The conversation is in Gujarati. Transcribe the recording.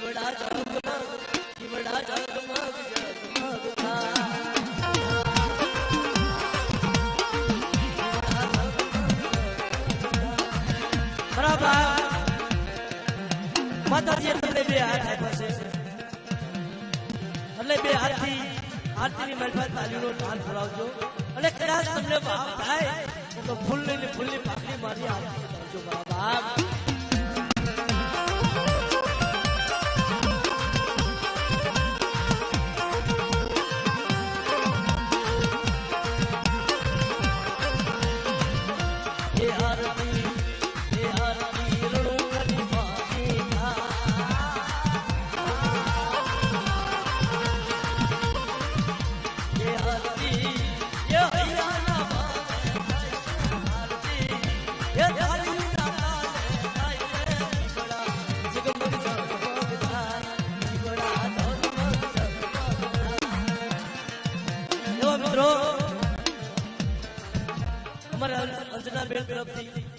દીવડા ઝગમગ દીવડા ઝગમગ ઝગમગ થાય બરાબર તમને બે હાથ આપ્યા છે એટલે બે હાથથી આરતીની મહેરબાન તાલીનો ઢાલ ભરાવજો અને કદાચ તમને ભાવ થાય તો ફૂલની ફૂલની પાકડી મારી આરતી કરજો અમારા અંજના બેન તરફથી.